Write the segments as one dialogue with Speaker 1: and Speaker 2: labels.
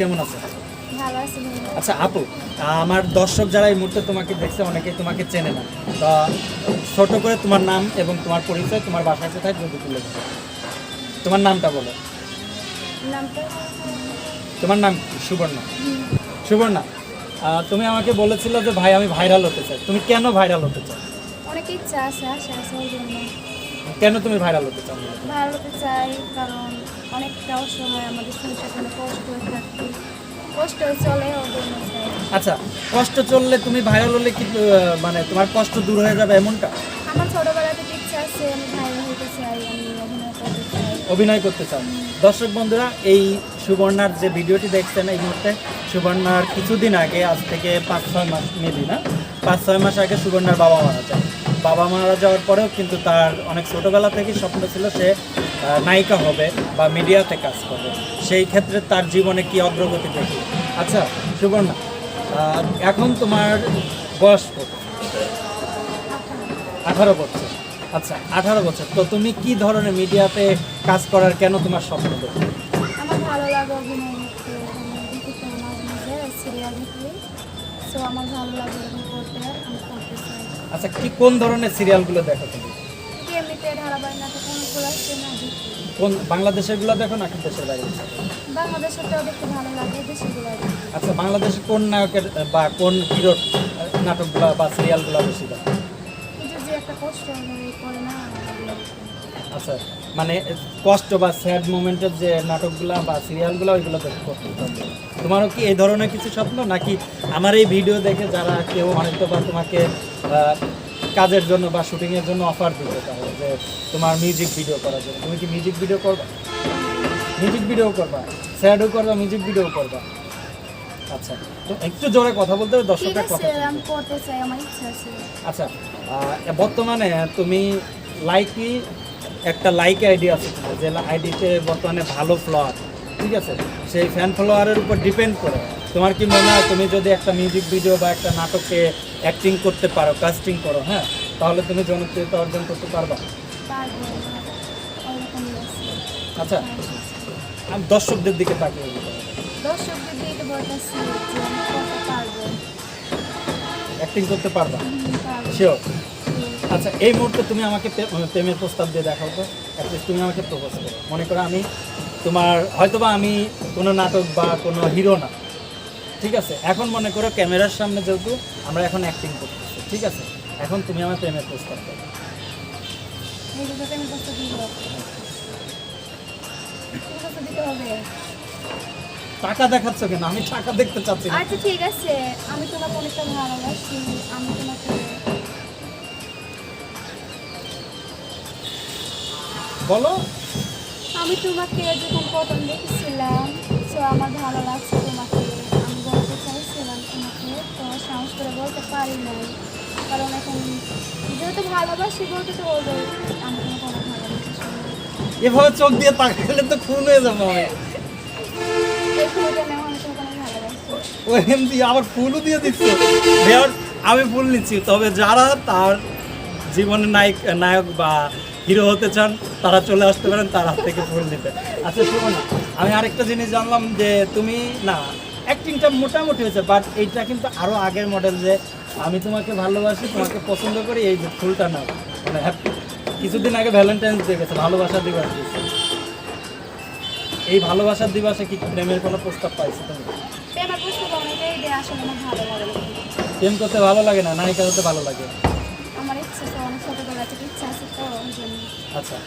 Speaker 1: কেমন আছো। আচ্ছা আপু আমার দর্শক যারা এই মুহূর্তে তোমাকে দেখছে অনেকে তোমাকে চেনে না। তো ছোট করে তোমার নাম এবং তোমার পরিচয় তোমার বাসা কোথায় যদি তুলে তোমার নামটা বলো। তোমার নাম সুবর্ণা। সুবর্ণা তুমি আমাকে বলেছিলে যে ভাই আমি ভাইরাল হতে চাই। তুমি কেন ভাইরাল হতে চাও?
Speaker 2: অনেক ইচ্ছা আছে
Speaker 1: কেন তুমি ভাইরাল হতে চাও?
Speaker 2: ভালো হতে চাই কারণ অনেকটা আমাদের সংসার কষ্ট হয়ে থাকতে কষ্ট চলে
Speaker 1: আচ্ছা কষ্ট চললে তুমি ভাইরাল হলে কি মানে তোমার কষ্ট দূর হয়ে যাবে এমনটা?
Speaker 2: আমার ছোটবেলা থেকে ইচ্ছা আছে আমি ভাইরাল হতে চাই আমি অভিনয় করতে চাই।
Speaker 1: অভিনয় করতে চাও। দর্শক বন্ধুরা এই সুবর্ণার যে ভিডিওটি দেখছেন এই মুহূর্তে সুবর্ণার কিছুদিন আগে আজ থেকে পাঁচ ছয় মাস মেবি না? পাঁচ ছয় মাস আগে সুবর্ণার বাবা মারা যায় বাবা মারা যাওয়ার পরেও কিন্তু তার অনেক ছোটোবেলা থেকেই স্বপ্ন ছিল সে নায়িকা হবে বা মিডিয়াতে কাজ করবে। সেই ক্ষেত্রে তার জীবনে কি অগ্রগতি দেখি? আচ্ছা সুবর্ণা এখন তোমার বয়স কত? আঠারো বছর। আচ্ছা আঠারো বছর। তো তুমি কি ধরনের মিডিয়াতে কাজ করার কেন তোমার স্বপ্ন দেখো
Speaker 2: আমার ভালো লাগে করতে আমি
Speaker 1: আচ্ছা কি কোন ধরনের সিরিয়ালগুলো দেখো তুমি? কোন বাংলাদেশেরগুলো দেখো নাকি দেশের বাইরে?
Speaker 2: বাংলাদেশেরটাও দেখতে ভালো লাগে দেশেগুলো
Speaker 1: আচ্ছা বাংলাদেশে কোন নায়কের বা কোন হিরোর নাটকগুলো বা সিরিয়ালগুলো বেশি দেখো?
Speaker 2: কিছু একটা কষ্ট হয়ে না।
Speaker 1: আচ্ছা। মানে কষ্ট বা স্যাড মোমেন্টের যে নাটকগুলো বা সিরিয়ালগুলো ওইগুলো দেখতে পছন্দ করো। তোমারও কি এই ধরনের কিছু স্বপ্ন? নাকি আমার এই ভিডিও দেখে যারা কেউ হয়তো বা তোমাকে কাজের জন্য বা শুটিংয়ের জন্য অফার দিতে পারে যে তোমার মিউজিক ভিডিও করার জন্য। তুমি কি মিউজিক ভিডিও করবা? মিউজিক ভিডিও করবা? স্যাডও করবা মিউজিক ভিডিও করবা? আচ্ছা তো একটু জোরে কথা বলতে হবে দর্শকরা কথা
Speaker 2: করতে
Speaker 1: আচ্ছা বর্তমানে তুমি লাইকি একটা লাইক আইডি আছে যে আইডিতে বর্তমানে ভালো ফ্লোয়ার ঠিক আছে? সেই ফ্যান ফলোয়ারের উপর ডিপেন্ড করে। তোমার কি মনে হয় তুমি যদি একটা মিউজিক ভিডিও বা একটা নাটকে অ্যাক্টিং করতে পারো কাস্টিং করো হ্যাঁ? তাহলে তুমি জনপ্রিয়তা অর্জন করতে পারবা। আচ্ছা আমি দর্শকদের দিকে তাকিয়ে বলতে হবে।
Speaker 2: দর্শকদের দিয়ে তো বলতেছি যে আমি করতে পারব।
Speaker 1: অ্যাক্টিং করতে পারবা? শিওর আচ্ছা এই মুহূর্তে তুমি আমাকে প্রেমের প্রস্তাব দিয়ে দেখাও তো। অ্যাটলিস্ট তুমি আমাকে প্রপোজ করো। মনে করো আমি তোমার হয়তোবা আমি কোনো নাটক বা কোনো হিরো না। ঠিক আছে? এখন মনে করো ক্যামেরার সামনে যেহেতু আমরা এখন অ্যাক্টিং করতেছি। ঠিক আছে? এখন তুমি আমার প্রেমের প্রস্তাব করো টাকা দেখাচ্ছ কেন? আমি টাকা দেখতে চাচ্ছি
Speaker 2: আচ্ছা ঠিক আছে। আমি তোমাকে অনেকটা ভালোবাসি। আমি তোমাকে
Speaker 1: বলো।
Speaker 2: আমি তোমাকে যখন প্রথম দেখেছিলাম তো আমার ভালো লাগছে তোমাকে। আমি বলতে চাইছিলাম তোমাকে তো সাহস করে বলতে পারি নাই। কারণ এখন যেহেতু ভালোবাসি বলতে তো বলব আমি তোমাকে অনেক ভালোবাসি
Speaker 1: এভাবে চোখ দিয়ে তাকালে তো খুন হয়ে যাব আমি আবার ফুলও দিয়ে দিচ্ছ। আমি ফুল নিচ্ছি তবে যারা তার জীবনের নায়ক নায়ক বা হিরো হতে চান তারা চলে আসতে পারেন তার হাত থেকে ফুল নিতে আচ্ছা শোনো না আমি আরেকটা জিনিস জানলাম যে তুমি না অ্যাক্টিংটা মোটামুটি হয়েছে বাট এইটা কিন্তু আরও আগের মডেল যে আমি তোমাকে ভালোবাসি তোমাকে পছন্দ করি এই যে ফুলটা নাও। মানে happy- কিছুদিন আগে ভ্যালেন্টাইন্স ডে গেছে ভালোবাসার দিবস। এই ভালোবাসার দিবসে কি প্রেমের কোনো প্রস্তাব পাইছো তুমি? প্রেম করতে ভালো লাগে না? নায়িকা হতে ভালো লাগে? আচ্ছা।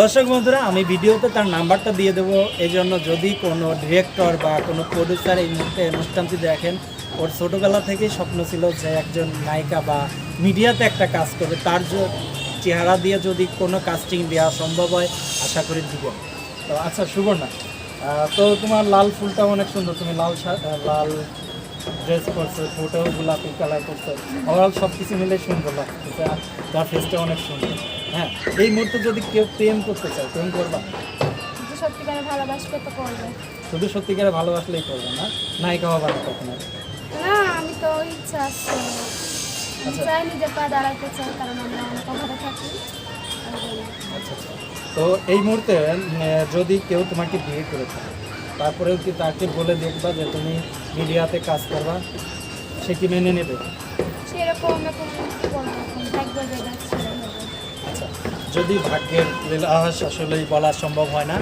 Speaker 1: দর্শক বন্ধুরা, আমি ভিডিওতে তার নাম্বারটা দিয়ে দেবো। এই জন্য যদি কোনো ডিরেক্টর বা কোনো প্রডিউসার এই মুহূর্তে অনুষ্ঠানটি দেখেন, ওর ছোটোবেলা থেকেই স্বপ্ন ছিল যে একজন নায়িকা বা মিডিয়াতে একটা কাজ করবে। তার চেহারা দিয়ে যদি কোনো কাস্টিং দেওয়া সম্ভব হয়, আশা করি দিবেন তো আচ্ছা সুবর্ণা তো তোমার লাল ফুলটা অনেক সুন্দর। তুমি লাল লাল ড্রেস করছে ফোটো গোলাপি কালার করছ। ওভারঅল সব কিছু মিলে সুন্দর লাগতেছে আর তার ফেসটা অনেক সুন্দর। হ্যাঁ এই মুহূর্তে যদি কেউ প্রেম করতে চায় প্রেম করবা?
Speaker 2: সত্যিকারে ভালোবাসবে তো করবে।
Speaker 1: শুধু সত্যিকারে ভালোবাসলেই করবে না? নায়িকা হবা না কখনো
Speaker 2: না। আমি তো ইচ্ছা আছে।
Speaker 1: আচ্ছা।
Speaker 2: চাই নিজের পা দাঁড়াতে চাই কারণ আমরা অনেক অভাবে থাকি।
Speaker 1: আচ্ছা আচ্ছা। তো এই মুহূর্তে যদি কেউ তোমাকে বিয়ে করে থাকে তারপরেও কি তাকে বলে দেখবা যে তুমি মিডিয়াতে কাজ করবা? সে কি মেনে নেবে?
Speaker 2: সেরকম
Speaker 1: আচ্ছা যদি ভাগ্যের লীলাহাস আসলেই বলা সম্ভব হয় না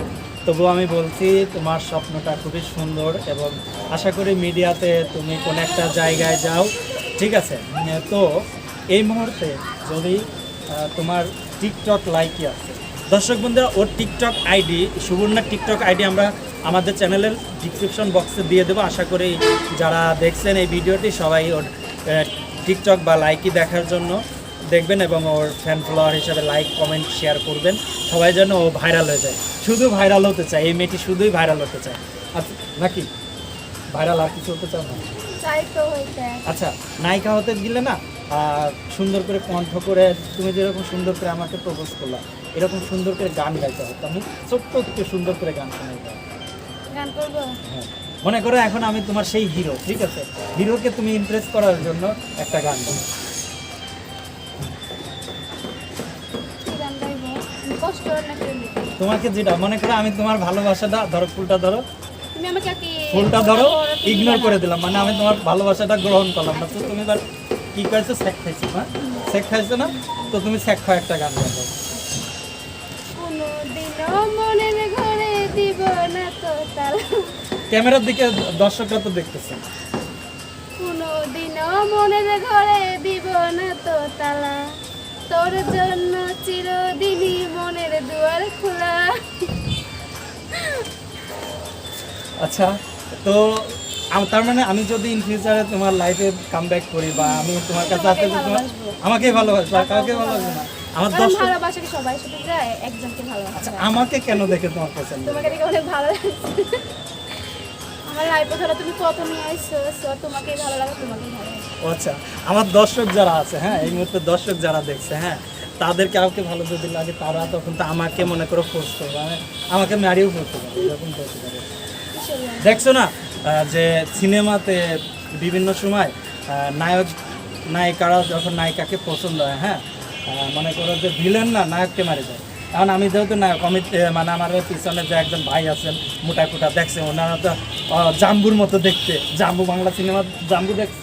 Speaker 1: তবুও আমি বলছি তোমার স্বপ্নটা খুবই সুন্দর এবং আশা করি মিডিয়াতে তুমি কোনো একটা জায়গায় যাও ঠিক আছে? তো এই মুহূর্তে যদি তোমার টিকটক লাইকই আছে দর্শক বন্ধুরা ওর টিকটক আইডি সুবর্ণার টিকটক আইডি আমরা আমাদের চ্যানেলের ডিসক্রিপশন বক্সে দিয়ে দেবো। আশা করি যারা দেখছেন এই ভিডিওটি সবাই ওর টিকটক বা লাইকই দেখার জন্য দেখবেন এবং ওর ফ্যান ফলোয়ার হিসাবে লাইক কমেন্ট শেয়ার করবেন। সবাই যেন ও ভাইরাল হয়ে যায়। শুধু ভাইরাল হতে চায়। এই মেয়েটি শুধুই ভাইরাল হতে চায়। আচ্ছা নাকি? ভাইরাল আর কিছু হতে চাও না? আচ্ছা নায়িকা হতে গেলে না সুন্দর করে কণ্ঠ করে তুমি যেরকম সুন্দর করে আমাকে প্রপোজ করলা এরকম সুন্দর করে গান গাইতে হবে আমি ছোট্ট একটু সুন্দর করে গান শোনাইতে
Speaker 2: গান করব?
Speaker 1: মনে করো এখন আমি তোমার সেই হিরো ঠিক আছে? হিরোকে তুমি ইমপ্রেস করার জন্য একটা গান গাও। তোমাকে যেটা মনে করো আমি তোমার ভালোবাসাটা ধরো ফুলটা ধরো।
Speaker 2: তুমি আমাকে কি
Speaker 1: ফুলটা ধরো ইগনোর করে দিলাম। মানে আমি তোমার ভালোবাসাটা গ্রহণ করলাম না। তো তুমি এবার কি করছ? স্যাক খাইছো না স্যাক খাইছো না? তো তুমি স্যাক খাওয়া একটা গান গাও। ক্যামেরার দিকে দর্শকরা তো দেখতেছে।
Speaker 2: কোনো মনের ঘরে দিব না তো তালা। তোর জন্য চিরদিনই মনের দুয়ার খোলা।
Speaker 1: আচ্ছা তো তার মানে আমি যদি ইন ফিউচারে তোমার লাইফে কাম ব্যাক করি বা আমি তোমার কাছে আসতে তোমার
Speaker 2: ভালোবাসবো।
Speaker 1: কাউকে ভালোবাসবো না। আমার দর্শক
Speaker 2: ভালোবাসা কি সবাই? সাথে যায় একজনকে ভালোবাসা।
Speaker 1: আচ্ছা আমাকে কেন দেখে তোমার পছন্দ?
Speaker 2: তোমাকে দেখে অনেক ভালো লাগছে। আমার লাইফে ধরো তুমি কত নিয়ে তোমাকেই ভালো লাগে তোমাকেই ভালো লাগে।
Speaker 1: আচ্ছা আমার দর্শক যারা আছে হ্যাঁ এই মুহূর্তে দর্শক যারা দেখছে হ্যাঁ তাদের কাউকে ভালো যদি লাগে তারা তখন তো আমাকে মনে করো ফোর্স করবে মানে আমাকে ম্যারিও করতে পারে এরকম করতে পারে দেখছ না যে সিনেমাতে বিভিন্ন সময় নায়ক নায়িকারা যখন নায়িকাকে পছন্দ হয় হ্যাঁ মনে করো যে ভিলেন না নায়ককে মারে যায়। কারণ আমি যেহেতু নায়ক অমিত মানে আমার পিছনে যে একজন ভাই আছেন মোটা কুটা দেখছে ওনারা তো জাম্বুর মতো দেখতে। জাম্বু বাংলা সিনেমা জাম্বু দেখছ?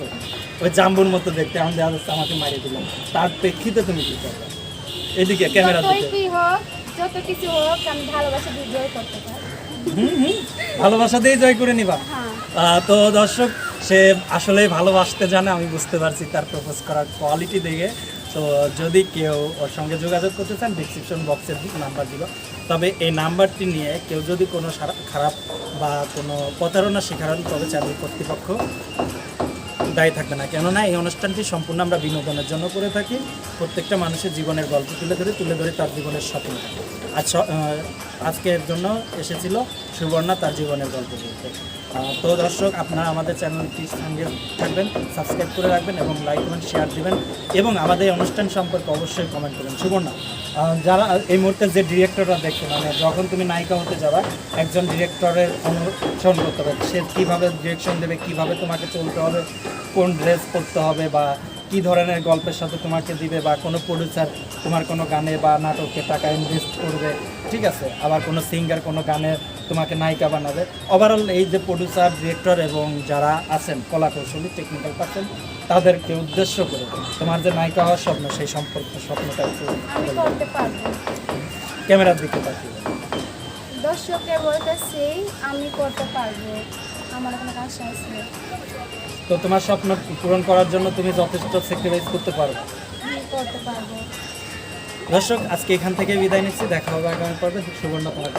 Speaker 1: ওই জাম্বুর মতো দেখতে আমি দেখা যাচ্ছে আমাকে মারিয়ে দিলাম তার প্রেক্ষিতে তুমি কি করবে? এদিকে ক্যামেরা দিকে।
Speaker 2: যত কিছু হোক আমি ভালোবাসা করতে পারি
Speaker 1: দিয়ে জয় করে নিবা।
Speaker 2: হ্যাঁ।
Speaker 1: তো দর্শক সে আসলে ভালোবাসতে জানে আমি বুঝতে পারছি তার প্রপোজ করার কোয়ালিটি দেখে। তো যদি কেউ ওর সঙ্গে যোগাযোগ করতে চান ডিসক্রিপশন বক্সের নাম্বার দিব তবে এই নাম্বারটি নিয়ে কেউ যদি কোনো খারাপ বা কোনো প্রতারণা শিকার তবে চাকরি কর্তৃপক্ষ দায়ী থাকবে না। কেননা এই অনুষ্ঠানটি সম্পূর্ণ আমরা বিনোদনের জন্য করে থাকি। প্রত্যেকটা মানুষের জীবনের গল্প তুলে ধরে তুলে ধরে তার জীবনের স্বপ্ন। আজকের জন্য এসেছিল সুবর্ণা, তার জীবনের গল্প বলতে। তো দর্শক, আপনারা আমাদের চ্যানেলটির সঙ্গে থাকবেন সাবস্ক্রাইব করে রাখবেন এবং লাইক কমেন্ট শেয়ার দেবেন এবং আমাদের অনুষ্ঠান সম্পর্কে অবশ্যই কমেন্ট করবেন। সুবর্ণা যারা এই মুহূর্তে যে ডিরেক্টররা দেখছে মানে যখন তুমি নায়িকা হতে যাবা, একজন ডিরেক্টরের অনুসরণ করতে হবে, সে কীভাবে ডিরেকশন দেবে, কীভাবে তোমাকে চলতে হবে, কোন ড্রেস পরতে হবে বা কী ধরনের গল্পের সাথে তোমাকে দিবে বা কোনো প্রডিউসার তোমার কোনো গানে বা নাটকে টাকা ইনভেস্ট করবে ঠিক আছে? আবার কোনো সিঙ্গার কোনো গানে তোমাকে নায়িকা বানাবে। ওভারঅল এই যে প্রডিউসার ডিরেক্টর এবং যারা আছেন কলা কৌশলী টেকনিক্যাল পার্সন তাদেরকে উদ্দেশ্য করে তোমার যে নায়িকা হওয়ার স্বপ্ন সেই সম্পর্কে স্বপ্নটা ক্যামেরার দিকে তাকিয়ে।
Speaker 2: দর্শককে বলতেছি আমি করতে পারব। আমার কোনো
Speaker 1: তো তোমার স্বপ্ন পূরণ করার জন্য তুমি যথেষ্ট স্যাক্রিফাইস করতে
Speaker 2: পারো। করতে পারব।
Speaker 1: দর্শক আজকে এখান থেকে বিদায় নিচ্ছি। দেখা হবে আগামী পর্বে। সুবর্ণ তোমার?